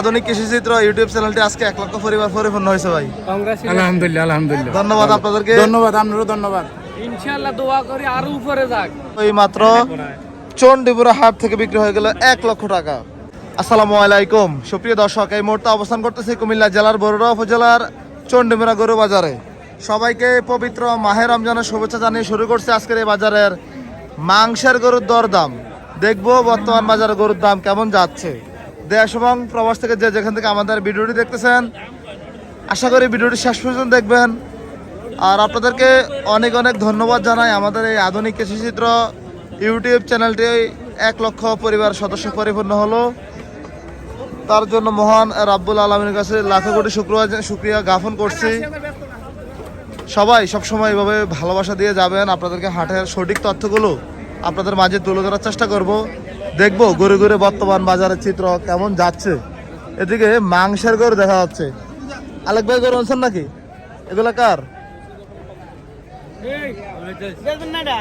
আধুনিক কৃষি চিত্র ইউটিউব চ্যানেলটি আজকে এক লক্ষ পরিবার পরিপূর্ণ হয়েছে ভাই। আলহামদুলিল্লাহ আলহামদুলিল্লাহ। ধন্যবাদ আপনাদেরকে। ধন্যবাদ আপনারও ধন্যবাদ। ইনশাআল্লাহ দোয়া করি আরও উপরে যাক। এই মাত্র চন্ডিপুরা হাট থেকে বিক্রি হয়ে গেল এক লক্ষ টাকা। আসসালামু আলাইকুম। সুপ্রিয় দর্শক এই মুহূর্তে অবস্থান করতেছি কুমিল্লা জেলার বরুড়া উপজেলার চন্ডিমুরা গরু বাজারে। সবাইকে পবিত্র মাহে রমজানের শুভেচ্ছা জানিয়ে শুরু করছে আজকের এই বাজারের মাংসের গরুর দরদাম। দেখব বর্তমান বাজারে গরুর দাম কেমন যাচ্ছে। দেশ এবং প্রবাস থেকে যে যেখান থেকে আমাদের ভিডিওটি দেখতেছেন, আশা করি ভিডিওটি শেষ পর্যন্ত দেখবেন। আর আপনাদেরকে অনেক অনেক ধন্যবাদ জানাই আমাদের এই আধুনিক কৃষিচিত্র ইউটিউব চ্যানেলটি এক লক্ষ পরিবার সদস্য পরিপূর্ণ হলো। তার জন্য মহান রাব্বুল আলমীর কাছে লাখো কোটি শুক্রিয়া শুক্রিয়া জ্ঞাপন করছি। সবাই সবসময় এভাবে ভালোবাসা দিয়ে যাবেন। আপনাদেরকে হাটের সঠিক তথ্যগুলো আপনাদের মাঝে তুলে ধরার চেষ্টা করব। দেখব ঘুরে ঘুরে বর্তমান বাজারের চিত্র কেমন যাচ্ছে। এদিকে মাংসের গরু দেখা যাচ্ছে। আলেক ভাই গরু আনছেন নাকি? এগুলা কার?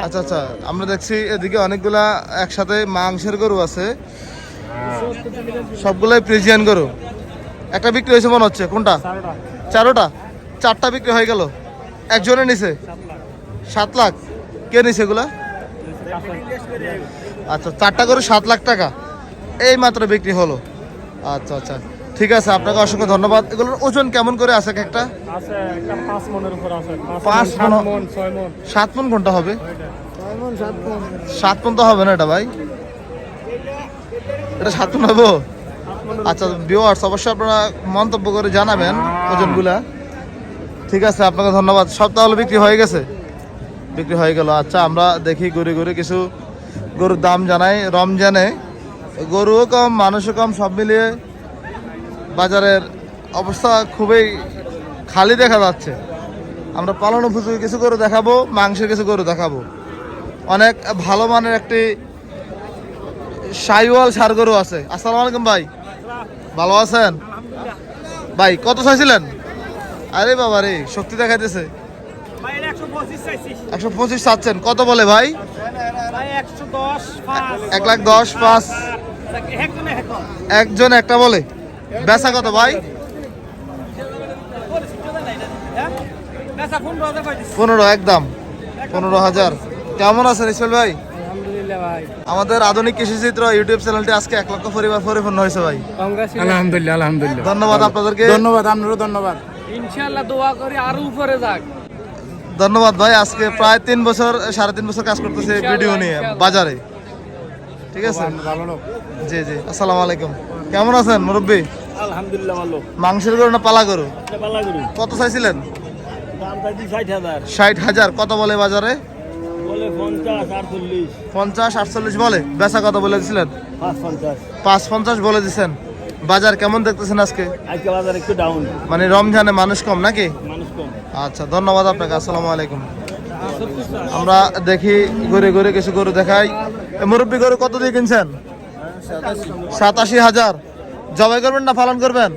আচ্ছা আচ্ছা আমরা দেখছি এদিকে অনেকগুলা একসাথে মাংসের গরু আছে। সবগুলাই প্রেজিয়ান গরু। একটা বিক্রি হয়েছে মনে হচ্ছে, কোনটা? চারোটা। চারটা বিক্রি হয়ে গেল। একজনে নিছে। সাত লাখ। কে নিছে এগুলা? আচ্ছা চারটা করে সাত লাখ টাকা। এই মাত্র বিক্রি হলো। আচ্ছা আচ্ছা। ঠিক আছে আপনাকে অসংখ্য ধন্যবাদ। এগুলোর ওজন কেমন করে আছে এক একটা? পাঁচ সাত মণ- মন সাত মন কোনটা হবে? সাত মন। তো হবে না এটা ভাই? এটা সাত মন হব? আচ্ছা ভিউয়ার্স অবশ্যই আপনারা মন্তব্য করে জানাবেন ওজনগুলা। ঠিক আছে আপনাকে ধন্যবাদ। সব তাহলে বিক্রি হয়ে গেছে? বিক্রি হয়ে গেল। আচ্ছা আমরা দেখি ঘুরে ঘুরে কিছু গরুর দাম জানাই রমজানে গরুও কম মানুষও কম সব মিলিয়ে বাজারের অবস্থা খুবই খালি দেখা যাচ্ছে। আমরা পালন উপযোগী কিছু গরু দেখাবো মাংসের কিছু গরু দেখাবো। অনেক ভালো মানের একটি সাইওয়াল সার গরু আছে। আসসালামু আলাইকুম ভাই। ভালো আছেন? ভাই কত চাইছিলেন আরে বাবা রে শক্তি দেখাইতেছে। একশো পঁচিশ চাচ্ছেন। কত বলে ভাই? এক লাখ দশ পাঁচ একজন একটা বলে। বেচা কত ভাই? পনেরো একদম। পনেরো হাজার। কেমন আছেন ইসমাইল ভাই? আমাদের আধুনিক কৃষি চিত্র ইউটিউব চ্যানেলটি আজকে এক লক্ষ পরিবার পরিপূর্ণ হয়েছে ভাই। আলহামদুলিল্লাহ আলহামদুলিল্লাহ। ধন্যবাদ আপনাদেরকে। ধন্যবাদ আপনারও ধন্যবাদ। ইনশাআল্লাহ দোয়া করি আরও উপরে যাক। ধন্যবাদ ভাই আজকে প্রায় তিন বছর সাড়ে তিন বছর কাজ করতেছে ভিডিও নিয়ে বাজারে। ঠিক আছে? জি জি আসসালামু আলাইকুম। কেমন আছেন মুরব্বী? আলহামদুলিল্লাহ ভালো। মাংসের গরু না পালা গরু? কত চাইছিলেন? ষাট হাজার। কত বলে বাজারে? বলে পঞ্চাশ আটচল্লিশ। বলে। বেচা কত বলে দিছিলেন? পাঁচ পঞ্চাশ। বলে দিছেন। বাজার কেমন দেখতেছেন আজকে? আজকে বাজার একটু ডাউন মানে রমজানে মানুষ কম নাকি? আচ্ছা ধন্যবাদ আপনাকে, আসসালামু আলাইকুম। আমরা দেখি ঘুরে ঘুরে কিছু গরু দেখাই। মুরব্বী গরু কত দিয়ে কিনছেন? সাতাশি হাজার। জবাই করবেন না পালন করবেন?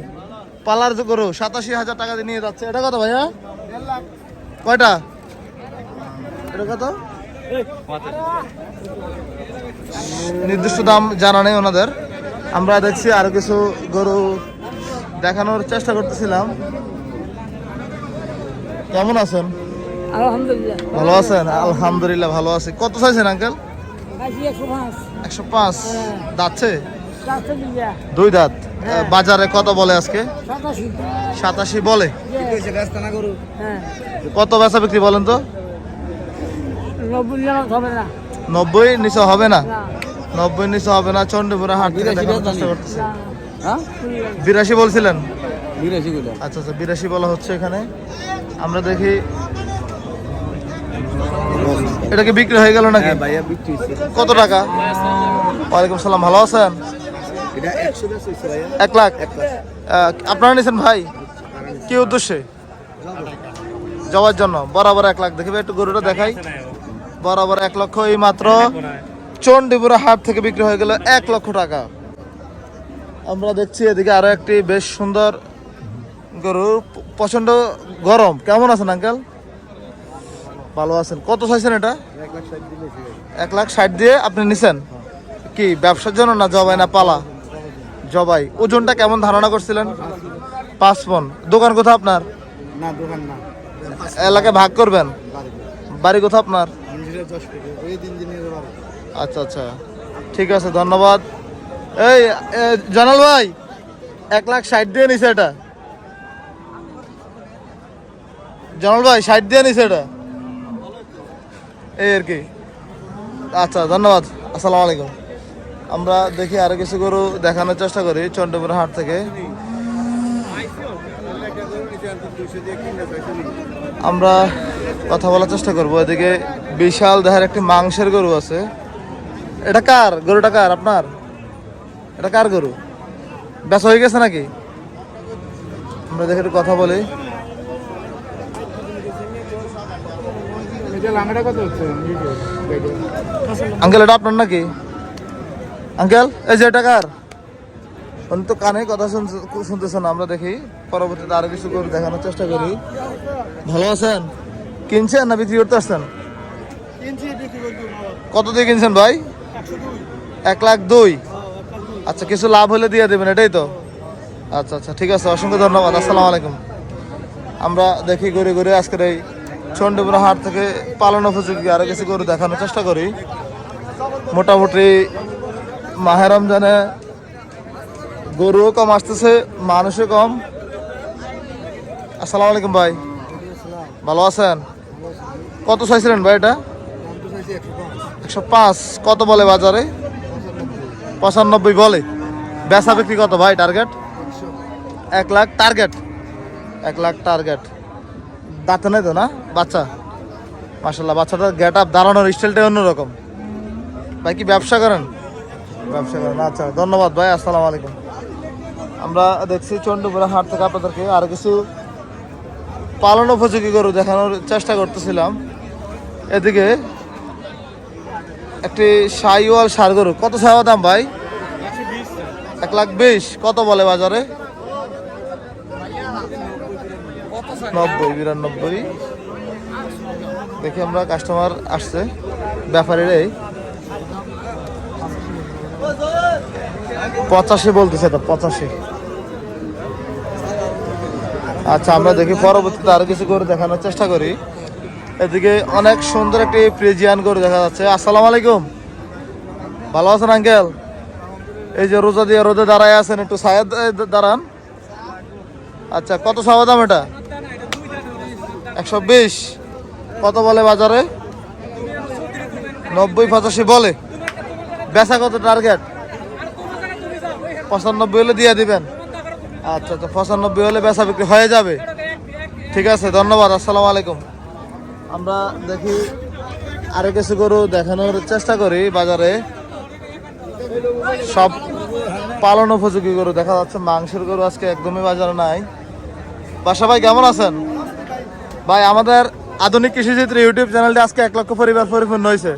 পালার গরু, সাতাশি হাজার টাকা দিয়ে নিয়ে যাচ্ছে। এটা কত ভাইয়া? কয়টা? এটা কত? নির্দিষ্ট দাম জানা নেই ওনাদের। আমরা দেখছি আরও কিছু গরু দেখানোর চেষ্টা করতেছিলাম। কেমন আছেন? আলহামদুলিল্লাহ। ভালো আছেন? আলহামদুলিল্লাহ ভালো আছি। কত চাইছেন আঙ্কেল? একশো পাঁচ। চারশো দিল্লা দুই দাঁত। বাজারে কত বলে আজকে? সাতাশি। বলে। হ্যাঁ। কত বেচা বিক্রি বলেন তো? নব্বই জন হবে না। নব্বই নিচে হবে না? নব্বই নিচে হবে না। চন্ডীপুরা হাট হ্যাঁ বিরাশি বলছিলেন? বিরাশি গুলো আচ্ছা আচ্ছা বিরাশি বলা হচ্ছে এখানে। আমরা দেখি। এটা কি বিক্রি হয়ে গেল নাকি? ভাইয়া বিক্রি কত টাকা? ওয়ালাইকুম সালাম ভালো আছেন? ভাইয়া। এক লাখ? আপনারা নিয়েছেন ভাই? কি উদ্দেশ্যে? যাওয়ার জন্য। বরাবর এক লাখ। দেখবে একটু গরুটা দেখাই। বরাবর এক লক্ষ এই মাত্র। চন্ডিপুরা হাট থেকে বিক্রি হয়ে গেল এক লক্ষ টাকা। আমরা দেখছি এদিকে আরও একটি বেশ সুন্দর গরু প- প্রচণ্ড গরম। কেমন আছেন আঙ্কেল? ভালো আছেন। কত চাইছেন এটা? এক লাখ ষাট দিয়ে আপনি নিছেন? কি ব্যবসার জন্য না জবাই না পালা? জবাই। ওজনটা কেমন ধারণা করছিলেন? পাঁচ পন দোকান কোথাও আপনার? না দোকান না। এলাকায় ভাগ করবেন? বাড়ি। কোথাও আপনার? আচ্ছা আচ্ছা। ঠিক আছে ধন্যবাদ। এই জানাল ভাই এক লাখ ষাট দিয়ে নিছে এটা। জানাল ভাই ষাট দিয়ে নিছে এটা? এই আর কি। আচ্ছা ধন্যবাদ। আসসালামু আলাইকুম। আমরা দেখি আরও কিছু গরু দেখানোর চেষ্টা করি চন্ডপুর হাট থেকে। আমরা কথা বলার চেষ্টা করব। এদিকে বিশাল দেহের একটি মাংসের গরু আছে। এটা কার? গরুটা কার আপনার? এটা কার গরু? বেচা হয়ে গেছে নাকি? আমরা দেখে একটু কথা বলি এটা লাঙ্গাটা কত হচ্ছে আঙ্কেল, এটা আপনার নাকি? আঙ্কেল, এই যে এটা কার? তো কানে কথা শুনতেছেন, আমরা দেখি। পরবর্তীতে আরও কিছু করে দেখানোর চেষ্টা করি। ভালো আছেন? কিনছেন না বিক্রি করতে আসছেন? কত দিয়ে কিনছেন ভাই? এক লাখ দুই। আচ্ছা কিছু লাভ হলে দিয়ে দেবেন, এটাই তো। আচ্ছা আচ্ছা ঠিক আছে, অসংখ্য ধন্যবাদ, আসসালামু আলাইকুম। আমরা দেখি ঘুরে ঘুরে আজকের এই চন্ডীপুরা হাট থেকে পালন উপযোগী আরও কিছু গরু দেখানোর চেষ্টা করি। মোটামুটি মাহে রমজানে গরুও কম আসতেছে, মানুষও কম। আসসালামু আলাইকুম ভাই। ভালো আছেন? কত চাইছিলেন ভাই এটা? একশো পাঁচ। কত বলে বাজারে? পঁচানব্বই বলে। বেচা বিক্রি কত ভাই টার্গেট এক লাখ টার্গেট এক লাখ টার্গেট দাঁতে নাই তো না? বাচ্চা? মাসাল্লাহ বাচ্চাটার গেট আপ দাঁড়ানোর স্টাইলটাই অন্যরকম। ভাই কি ব্যবসা করেন? ব্যবসা করেন আচ্ছা ধন্যবাদ ভাই আসসালামু আলাইকুম। আমরা দেখছি চন্ডীপুরা হাট থেকে আপনাদেরকে আর কিছু পালন উপযোগী গরু দেখানোর চেষ্টা করতেছিলাম। এদিকে একটি সাইওয়াল সার গরু কত চাওয়া দাম ভাই? এক লাখ বিশ কত বলে বাজারে? নব্বই, বিরানব্বই। দেখি আমরা কাস্টমার আসছে। ব্যাপারীরাই পঁচাশি বলতেছে তো, পঁচাশি। আচ্ছা আমরা দেখি পরবর্তীতে আরও কিছু করে দেখানোর চেষ্টা করি। এদিকে অনেক সুন্দর একটি প্রেজিয়ান গরু দেখা যাচ্ছে। আসসালামু আলাইকুম। ভালো আছেন, আঙ্কেল? এই যে রোজা দিয়ে রোদে দাঁড়ায় আছেন, একটু সায়াদ দাঁড়ান। আচ্ছা কত সাবা দাম এটা? একশো বিশ। কত বলে বাজারে? নব্বই, পঁচাশি বলে। বেচা কত টার্গেট পঁচানব্বই হলে দিয়ে দিবেন। আচ্ছা আচ্ছা পঁচানব্বই হলে বেচা বিক্রি হয়ে যাবে। ঠিক আছে, ধন্যবাদ, আসসালামু আলাইকুম। আমরা দেখি আরও কিছু গরু দেখানোর চেষ্টা করি বাজারে। সব পালন উপযোগী গরু দেখা যাচ্ছে, মাংসের গরু আজকে একদমই বাজারে নাই। বাসা ভাই, কেমন আছেন? ভাই, আমাদের আধুনিক কৃষিচিত্র ইউটিউব চ্যানেলটি আজকে এক লক্ষ পরিবার পরিপূর্ণ হয়েছে।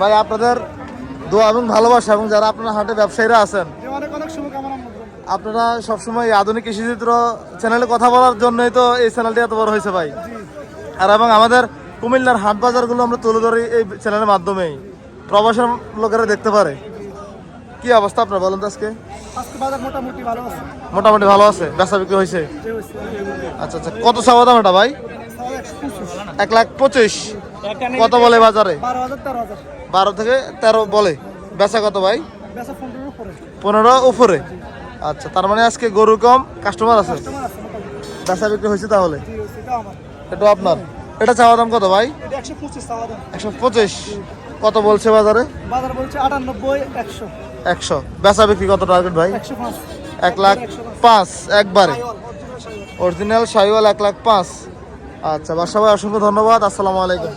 ভাই, আপনাদের দোয়া এবং ভালোবাসা এবং যারা আপনার হাটে ব্যবসায়ীরা আছেন, আপনারা সবসময় আধুনিক কৃষিচিত্র চ্যানেলে কথা বলার জন্যই তো এই চ্যানেলটি এত বড় হয়েছে ভাই। আর এবং আমাদের কুমিল্লার হাট বাজারগুলো আমরা তুলে ধরি এই চ্যানেলের মাধ্যমেই। প্রবাসের লোকেরা দেখতে পারে। কি অবস্থা আপনার বলেন তো আজকে? মোটামুটি ভালো আছে। বেচা বিক্রি হয়েছে? আচ্ছা আচ্ছা কত চাওয়া দাম এটা ভাই? এক লাখ পঁচিশ। কত বলে বাজারে? বারো থেকে তেরো বলে। বেচা কত ভাই? পনেরো উপরে। আচ্ছা তার মানে আজকে গরু কম কাস্টমার আছে? বেচা বিক্রি হয়েছে তাহলে? এটা আপনার? এটা চাওয়া দাম কত ভাই? একশো পঁচিশ একশো পঁচিশ। কত বলছে বাজারে? বাজার বলছে আটানব্বই একশো। একশো। বেচা বিক্রি কত টার্গেট ভাই? এক লাখ পাঁচ একবারে। অরিজিনাল শাহিওয়াল এক লাখ পাঁচ। আচ্ছা বাসা ভাই অসংখ্য ধন্যবাদ। আসসালামু আলাইকুম।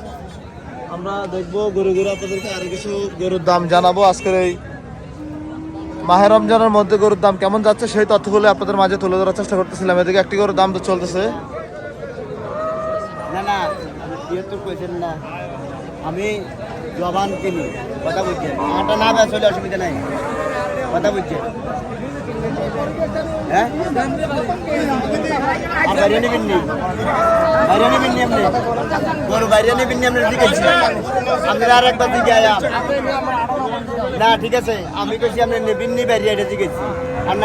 আমরা দেখব গরু গরু আপনাদেরকে আরও কিছু গরুর দাম জানাব আজকের এই মাহের রমজানের মধ্যে গরুর দাম কেমন যাচ্ছে সেই তথ্যগুলো আপনাদের মাঝে তুলে ধরার চেষ্টা করতেছিলাম। এদিকে একটি গরুর দাম তো চলতেছে। না না। আমি জবান কিনি কথা বুঝছেন আটা না বেশ হলে অসুবিধা নাই। কথা বুঝছেন হ্যাঁ? আর দিকে আয়াম না, ঠিক আছে। আমি কইছি আপনি নেবিন নি বাইরে, এটা আর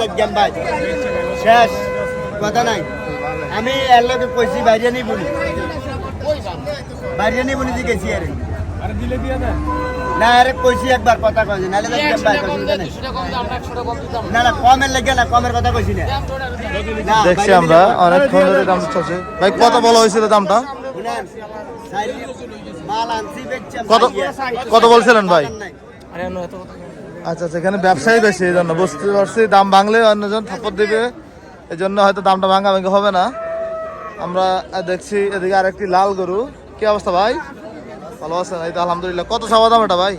যাক গেম ভাই শেষ। কথা নাই। আমি এর লোকে কইছি বাইরে নি। বলি বাইরে নি বলি জিগেছি আরে আরে। না আরে কইছি একবার কথা কইছি নালে ভাই অসুবিধা নাই না না কমের লাগে না কমের কথা কইছি না। দেখছি আমরা অনেকক্ষণ ধরে দাম চলছে ভাই কত বলা হয়েছিল দামটা? শুনেন, সাইড মাল আনছি বেচছি কত কত বলছিলেন ভাই? আচ্ছা আচ্ছা এখানে ব্যবসায়ী বেশি এই জন্য বুঝতে পারছি দাম ভাঙলে অন্যজন থাপ্পড় দিবে। এই জন্য হয়তো দামটা ভাঙা ভাঙা হবে না। আমরা দেখছি এদিকে আরেকটি লাল গরু। কি অবস্থা ভাই? ভালো আছেন? এই তো আলহামদুলিল্লাহ। কত চাওয়া দাম এটা ভাই?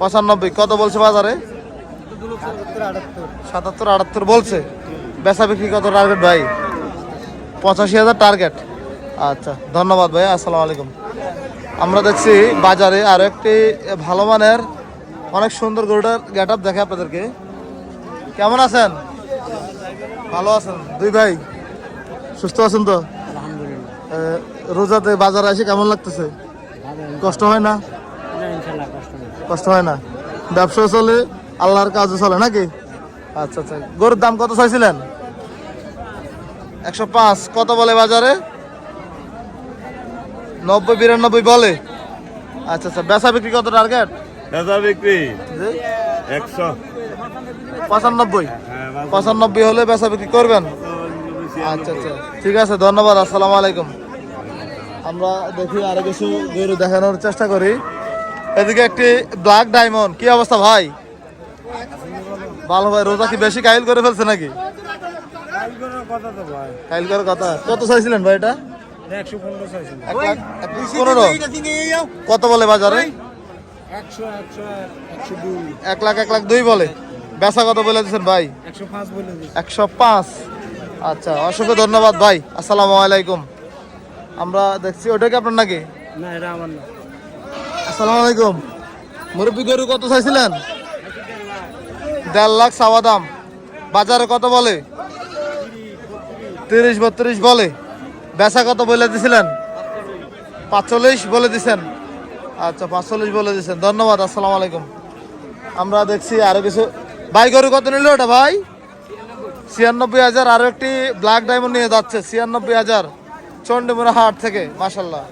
পঁচানব্বই। কত বলছে বাজারে? সাতাত্তর, আটাত্তর। বলছে। বেচা বিক্রি কত টার্গেট ভাই? পঁচাশি হাজার টার্গেট আচ্ছা ধন্যবাদ ভাই আসসালামু আলাইকুম। আমরা দেখছি বাজারে আরও একটি ভালো মানের অনেক সুন্দর গরুটার গেট আপ দেখে আপনাদেরকে। কেমন আছেন? ভালো আছেন? দুই ভাই সুস্থ আছেন তো? রোজাতে বাজারে এসে কেমন লাগতেছে? কষ্ট হয় না? কষ্ট হয়। না? ব্যবসা চলে আল্লাহর কাজও চলে নাকি? আচ্ছা আচ্ছা। গরুর দাম কত চাইছিলেন? একশো পাঁচ। কত বলে বাজারে? নব্বই বিরানব্বই বলে। আচ্ছা আচ্ছা। বেচা বিক্রি কত টার্গেট দাদা বিক্রি একশো। পঁচানব্বই। পঁচানব্বই হলে বেচা বিক্রি করবেন? আচ্ছা আচ্ছা। ঠিক আছে ধন্যবাদ। আসসালামু আলাইকুম। আমরা দেখি আরও কিছু গরু দেখানোর চেষ্টা করি। এদিকে একটি ব্ল্যাক ডায়মন্ড কি অবস্থা ভাই? ভালো ভাই রোজা কি বেশি কাইল করে ফেলছে নাকি? কাইল করে কথা। কত চাইছিলেন ভাই এটা? কত বলে বাজারে? এক লাখ এক লাখ দুই বলে। বেচা কত বলে দিচ্ছেন ভাই? একশো পাঁচ। আচ্ছা অসংখ্য ধন্যবাদ ভাই। আসসালামু আলাইকুম। আমরা দেখছি ওটা কি আপনার নাকি? না এটা আমার না। আসসালামু আলাইকুম। মুরব্বী গরু কত চাইছিলেন? দেড় লাখ চাওয়া দাম। বাজারে কত বলে? তিরিশ বত্রিশ বলে। বেচা কত বলে দিছিলেন? পাঁচচল্লিশ বলে দিছেন। আচ্ছা পাঁচচল্লিশ বলে দিছেন। ধন্যবাদ আসসালামু আলাইকুম। আমরা দেখছি আরও কিছু। ভাই গরু কত নিল ওটা ভাই? ছিয়ানব্বই হাজার আরও একটি ব্ল্যাক ডায়মন্ড নিয়ে যাচ্ছে ছিয়ানব্বই হাজার। চন্ডিমুরা হাট থেকে মাসাল্লাহ